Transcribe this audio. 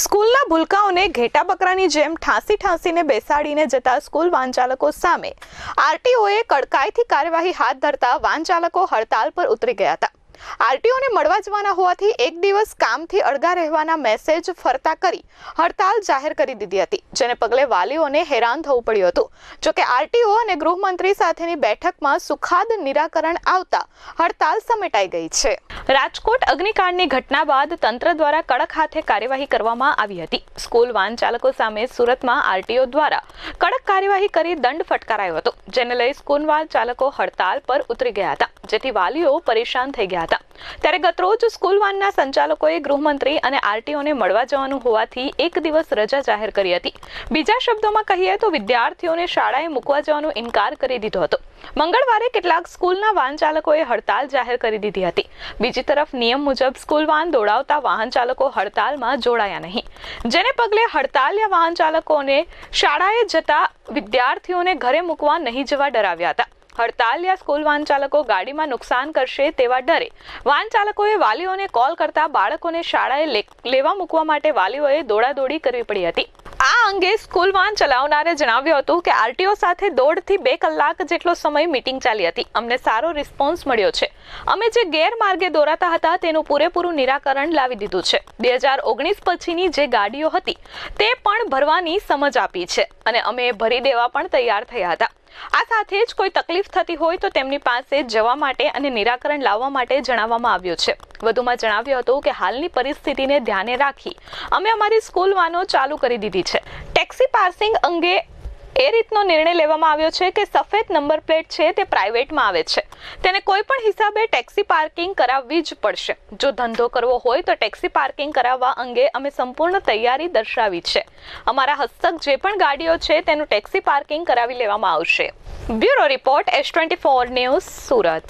સ્કૂલના ભૂલકાઓને ઘેટા બકરાની જેમ ઠાંસી ઠાંસીને બેસાડીને જતા સ્કૂલ વાનચાલકો સામે. આરટીઓએ કડકાઈથી કાર્યવાહી હાથ ધરતા વાનચાલકો હડતાલ પર ઉતરી ગયા હતા. આરટીઓને મળવા જવાના હોવાથી એક દિવસ કામથી અળગા રહેવાના મેસેજ ફરતા કરી હડતાલ જાહેર કરી દીધી હતી, જેને પગલે વાલીઓને હેરાન થવું પડ્યું હતું. જોકે આરટીઓ અને ગૃહમંત્રી સાથેની બેઠકમાં સુખાદ નિરાકરણ આવતા હડતાલ સમેટાઈ ગઈ છે. રાજકોટ અગ્નિકાંડની ઘટના બાદ તંત્ર દ્વારા કડક હાથે કાર્યવાહી કરવામાં આવી હતી. સ્કૂલ વાહન ચાલકો સામે સુરતમાં આરટીઓ દ્વારા કડક કાર્યવાહી કરી દંડ ફટકારાયો હતો, જેને લઈ સ્કૂલ વાહન ચાલકો હડતાલ પર ઉતરી ગયા હતા, જેથી વાલીઓ પરેશાન થઈ ગયા હતા. ત્યારે ગતરોજ સ્કૂલ વાનના સંચાલકોએ ગૃહમંત્રી અને આરટીઓને મળવા જવાનું હોવાથી એક દિવસ રજા જાહેર કરી હતી. બીજા શબ્દોમાં કહીએ તો વિદ્યાર્થીઓને શાળાએ મૂકવા જવાનો ઇનકાર કરી દીધો હતો. મંગળવારે કેટલાક સ્કૂલના વાહન ચાલકોએ હડતાલ જાહેર કરી દીધી હતી. બીજી તરફ નિયમ મુજબ સ્કૂલ વાહન દોડાવતા વાહન ચાલકો હડતાલમાં જોડાયા નહીં. જેને પગલે હડતાલિયા વાહન ચાલકોને શાળાએ જતા વિદ્યાર્થીઓને ઘરે મૂકવા નહીં જવા ડરાવ્યા હતા. હડતાલિયા સ્કૂલ વાહન ચાલકો ગાડીમાં નુકસાન કરશે તેવા ડરે. વાહન ચાલકોએ વાલીઓને કોલ કરતા બાળકોને શાળાએ લેવા મૂકવા માટે વાલીઓએ દોડાદોડી કરવી પડી હતી. આ અંગે સ્કૂલ વાહન ચલાવનારે જણાવ્યું હતું કે આરટીઓ સાથે દોઢથી બે કલાક જેટલો સમય મિટિંગ ચાલી હતી. અમને સારો રિસ્પોન્સ મળ્યો છે. અમે જે ગેરમાર્ગે દોરાતા હતા તેનું પૂરેપૂરું નિરાકરણ લાવી દીધું છે. બે હજાર ઓગણીસ પછીની જે ગાડીઓ હતી તે પણ ભરવાની સમજ આપી છે અને અમે ભરી દેવા પણ તૈયાર થયા હતા. આ સાથે જ કોઈ તકલીફ થતી હોય તો તેમની પાસે જવા માટે અને નિરાકરણ લાવવા માટે જણાવવામાં આવ્યું છે. વધુમાં જણાવ્યું હતું કે હાલની પરિસ્થિતિને ધ્યાને રાખી અમે અમારી સ્કૂલ વાનો ચાલુ કરી દીધી છે. ટેક્સી પાર્સિંગ અંગે એ રીતનો નિર્ણય લેવામાં આવ્યો છે કે સફેદ નંબર પ્લેટ છે તે પ્રાઇવેટમાં આવે છે. તેને કોઈ પણ હિસાબે ટેક્સી પાર્કિંગ કરાવવી જ પડશે. જો ધંધો કરવો હોય તો ટેક્સી પાર્કિંગ કરાવવા અંગે અમે સંપૂર્ણ તૈયારી દર્શાવી છે. અમારા હસ્તક જે પણ ગાડીઓ છે તેનું ટેક્સી પાર્કિંગ કરાવી લેવામાં આવશે. Bureau report S twenty four news Surat.